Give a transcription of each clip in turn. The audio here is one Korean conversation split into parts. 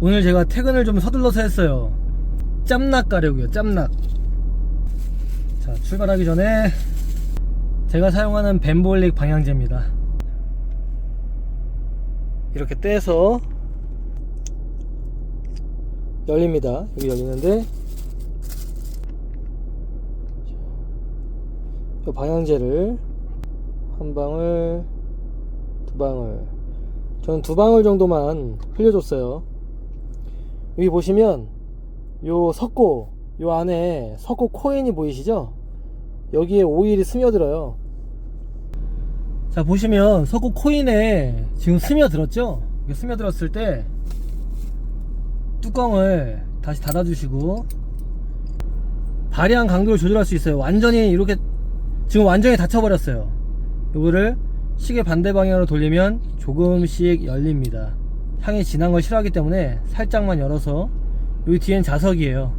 오늘 제가 퇴근을 좀 서둘러서 했어요. 짬낙 가려고요, 짬낙. 자, 출발하기 전에 제가 사용하는 벤볼릭 방향제입니다. 이렇게 떼서 열립니다. 여기 열리는데 이 방향제를 한 방울, 두 방울. 저는 두 방울 정도만 흘려줬어요. 여기 보시면 요 석고 요 안에 석고 코인이 보이시죠? 여기에 오일이 스며들어요. 자 보시면 석고 코인에 지금 스며들었죠? 스며들었을 때 뚜껑을 다시 닫아주시고 발향 강도를 조절할 수 있어요. 완전히 이렇게 지금 완전히 닫혀버렸어요. 이거를 시계 반대 방향으로 돌리면 조금씩 열립니다. 향이 진한 걸 싫어하기 때문에 살짝만 열어서 여기 뒤엔 자석이에요.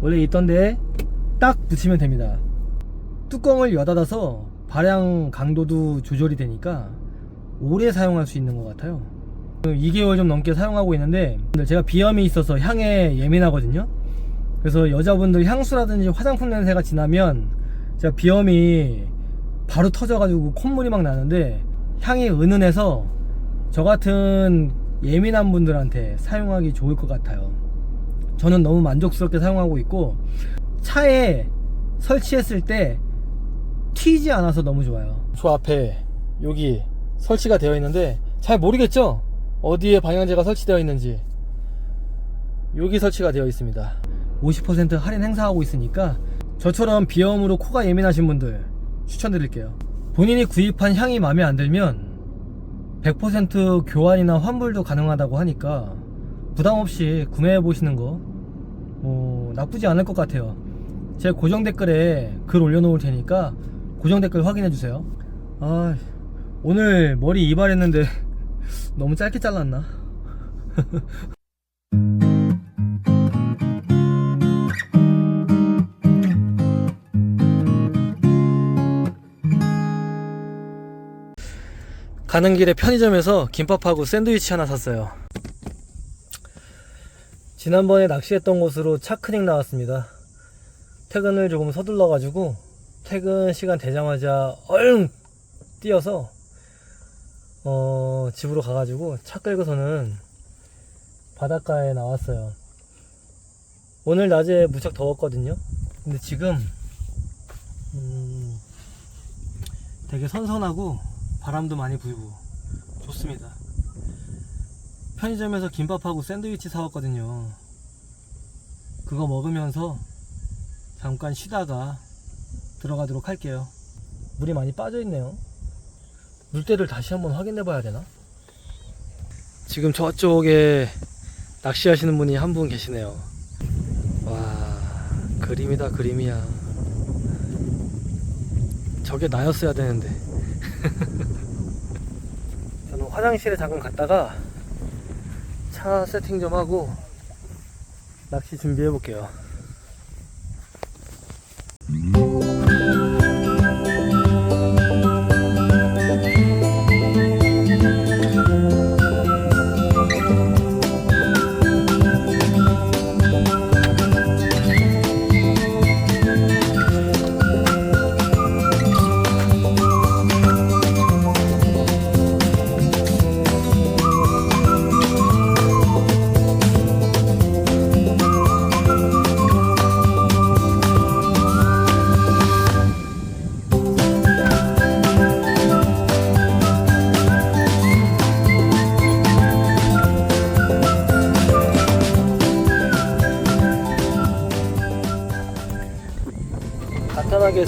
원래 있던데 딱 붙이면 됩니다. 뚜껑을 여닫아서 발향 강도도 조절이 되니까 오래 사용할 수 있는 것 같아요. 2개월 좀 넘게 사용하고 있는데 제가 비염이 있어서 향에 예민하거든요. 그래서 여자분들 향수라든지 화장품 냄새가 지나면 제가 비염이 바로 터져가지고 콧물이 막 나는데 향이 은은해서 저 같은 예민한 분들한테 사용하기 좋을 것 같아요. 저는 너무 만족스럽게 사용하고 있고 차에 설치했을 때 튀지 않아서 너무 좋아요. 저 앞에 여기 설치가 되어 있는데 잘 모르겠죠? 어디에 방향제가 설치되어 있는지 여기 설치가 되어 있습니다. 50% 할인 행사하고 있으니까 저처럼 비염으로 코가 예민하신 분들 추천드릴게요. 본인이 구입한 향이 마음에 안 들면 100% 교환이나 환불도 가능하다고 하니까 부담 없이 구매해 보시는 거 뭐 나쁘지 않을 것 같아요. 제 고정 댓글에 글 올려놓을 테니까 고정 댓글 확인해 주세요. 아 오늘 머리 이발했는데 너무 짧게 잘랐나? 가는 길에 편의점에서 김밥하고 샌드위치 하나 샀어요. 지난번에 낚시했던 곳으로 차크닉 나왔습니다. 퇴근을 조금 서둘러가지고 퇴근 시간 되자마자 얼른 뛰어서 어, 집으로 가가지고 차 끌고서는 바닷가에 나왔어요. 오늘 낮에 무척 더웠거든요. 근데 지금 음, 되게 선선하고 바람도 많이 불고 좋습니다. 편의점에서 김밥하고 샌드위치 사왔거든요. 그거 먹으면서 잠깐 쉬다가 들어가도록 할게요. 물이 많이 빠져 있네요. 물때를 다시 한번 확인해 봐야 되나? 지금 저쪽에 낚시하시는 분이 한 분 계시네요. 와, 그림이다, 그림이야. 저게 나였어야 되는데. 저는 화장실에 잠깐 갔다가 차 세팅 좀 하고 낚시 준비해 볼게요.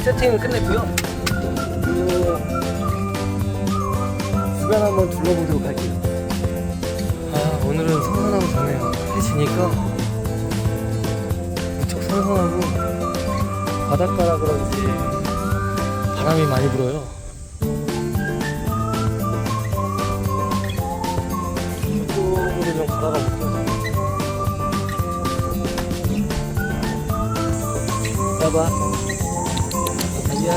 세팅은 끝냈고요. 그리고 주변 한번 둘러보도록 할게요. 아 오늘은 선선하고 좋네요. 해 지니까 무척 선선하고 바닷가라 그런지 바람이 많이 불어요. 이쪽으로 좀 가다가 볼게요. 봐봐. 야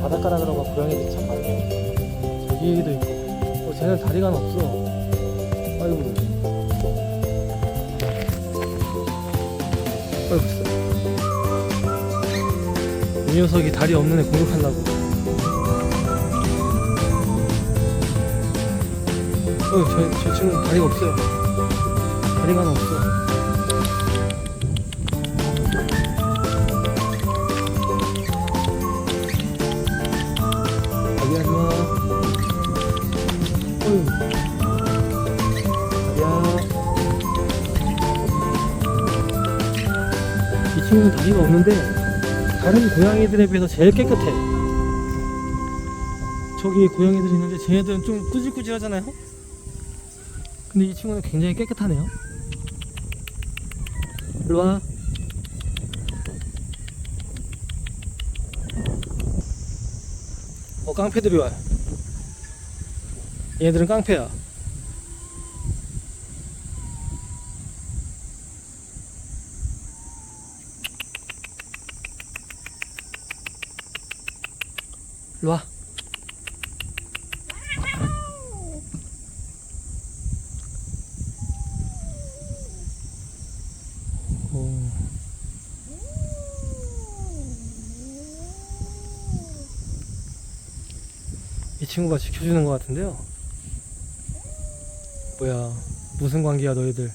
바닷가라 그러고 고양이들 참 많네. 저기도 있고. 어, 쟤는 다리가 없어. 아이고. 아이고. 이 녀석이 다리 없는 애 공격하려고. 어휴 저, 저 친구 다리가 없어요. 다리가 하나 없어. 자기 하지 마 어휴 자기야 이 친구는 다리가 없는데 다른 고양이들에 비해서 제일 깨끗해. 저기 고양이들이 있는데 쟤네들은 좀 꾸질꾸질 하잖아요 근데 이 친구는 굉장히 깨끗하네요. 일로 와. 어 깡패들이 와 얘네들은 깡패야. 일로 와 오. 이 친구가 지켜주는 것 같은데요. 뭐야, 무슨 관계야, 너희들?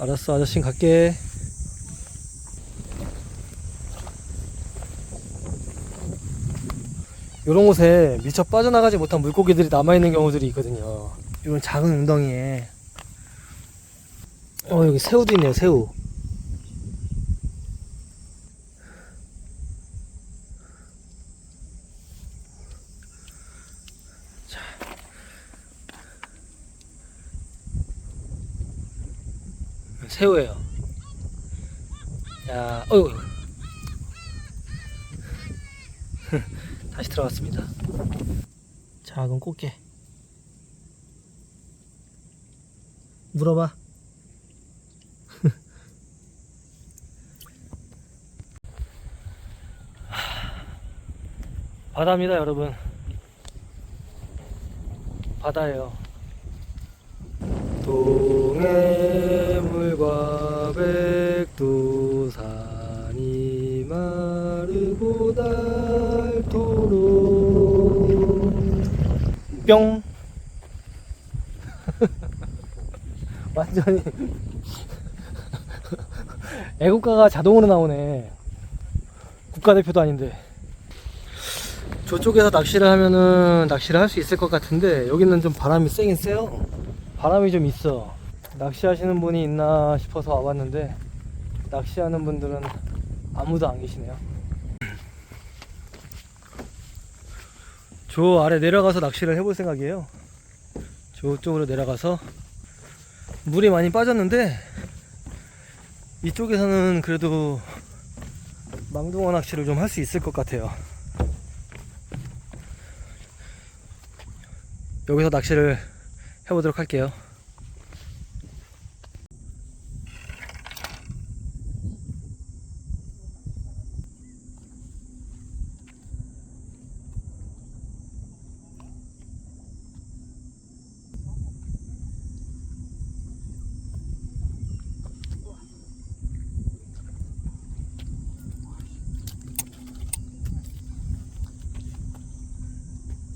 알았어, 아저씨 갈게. 이런 곳에 미처 빠져나가지 못한 물고기들이 남아있는 경우들이 있거든요. 이런 작은 웅덩이에. 어, 여기 새우도 있네요, 새우. 새우예요. 야, 어이구. 다시 들어갔습니다. 작은 꽃게. 물어봐. 바다입니다, 여러분. 바다예요. 동해 물과 백두산이 마르고 닳도록 뿅. 완전히 애국가가 자동으로 나오네. 국가대표도 아닌데. 저쪽에서 낚시를 하면은 낚시를 할 수 있을 것 같은데 여기는 좀 바람이 세긴 세요. 바람이 좀 있어 낚시하시는 분이 있나 싶어서 와봤는데 낚시하는 분들은 아무도 안 계시네요. 저 아래 내려가서 낚시를 해볼 생각이에요. 저쪽으로 내려가서 물이 많이 빠졌는데 이쪽에서는 그래도 망둥어 낚시를 좀 할 수 있을 것 같아요. 여기서 낚시를 해보도록 할게요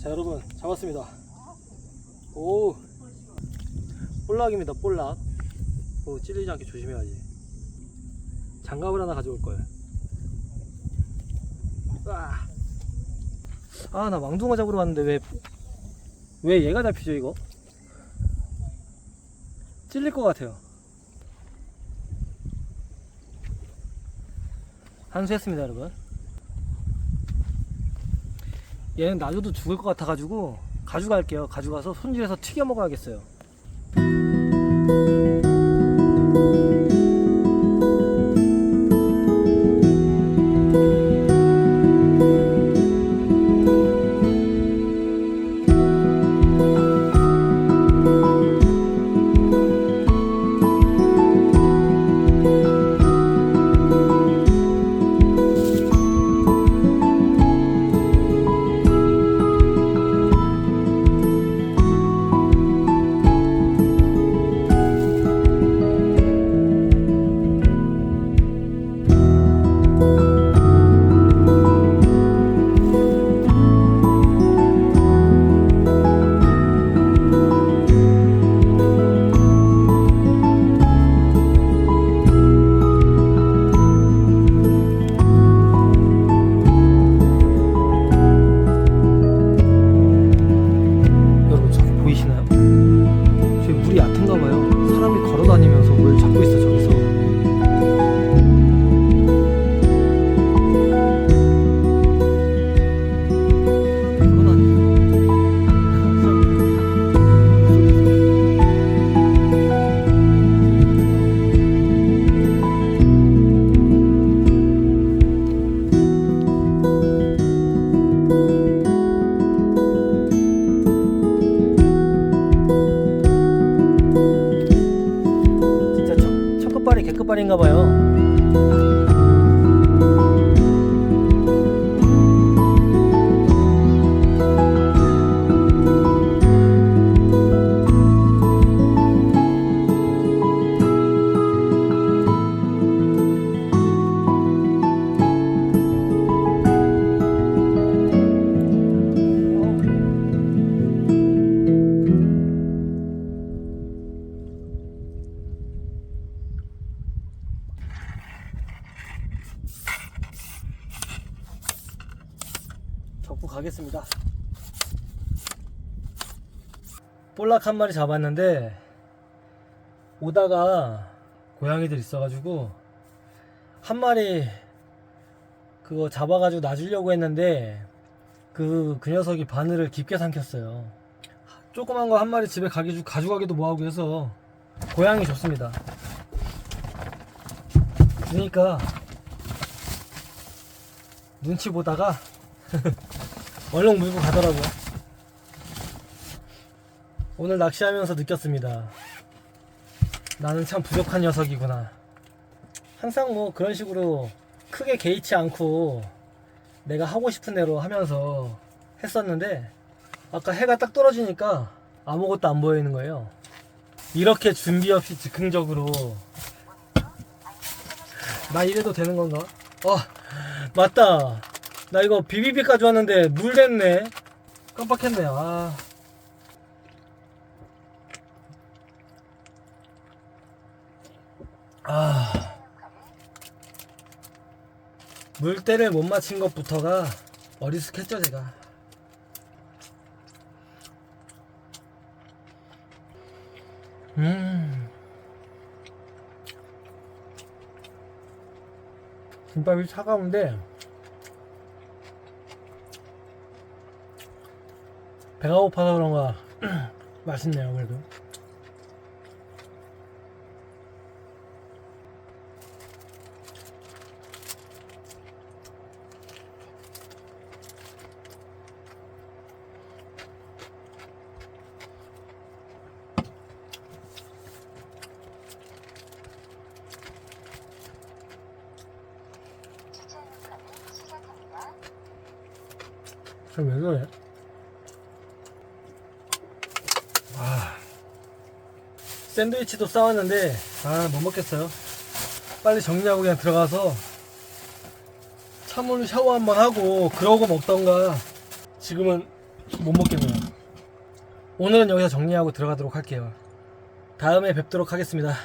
자 여러분 잡았습니다 오 볼락입니다 볼락 오, 찔리지 않게 조심해야지 장갑을 하나 가져올 걸. 아나 망둥어 잡으러 왔는데 왜 왜 얘가 잡히죠 이거? 찔릴 것 같아요. 한수했습니다 여러분. 얘는 놔줘도 죽을 것 같아가지고 가져갈게요. 가져가서 손질해서 튀겨 먹어야겠어요. 개끝발인가봐요. 가겠습니다. 볼락 한 마리 잡았는데 오다가 고양이들 있어가지고 한 마리 그거 잡아가지고 놔주려고 했는데 그, 그 녀석이 바늘을 깊게 삼켰어요. 조그만 거 한 마리 집에 가기, 가져가기도 뭐하고 해서 고양이 좋습니다. 그러니까 눈치 보다가 얼른 물고 가더라고요. 오늘 낚시하면서 느꼈습니다. 나는 참 부족한 녀석이구나. 항상 뭐 그런 식으로 크게 개의치 않고 내가 하고 싶은 대로 하면서 했었는데 아까 해가 딱 떨어지니까 아무것도 안 보이는 거예요. 이렇게 준비 없이 즉흥적으로 나 이래도 되는 건가? 어 맞다. 나 이거 비비비 가져왔는데 물 됐네. 깜빡했네. 아. 아. 물때를 못 맞힌 것부터가 어리숙했죠, 제가. 음. 김밥이 차가운데 배가 고파서 그런가 맛있네요 그래도 저왜 그래? 샌드위치도 싸왔는데 아 못 먹겠어요. 빨리 정리하고 그냥 들어가서 찬물로 샤워 한번 하고 그러고 먹던가 지금은 못 먹겠네요. 오늘은 여기서 정리하고 들어가도록 할게요. 다음에 뵙도록 하겠습니다.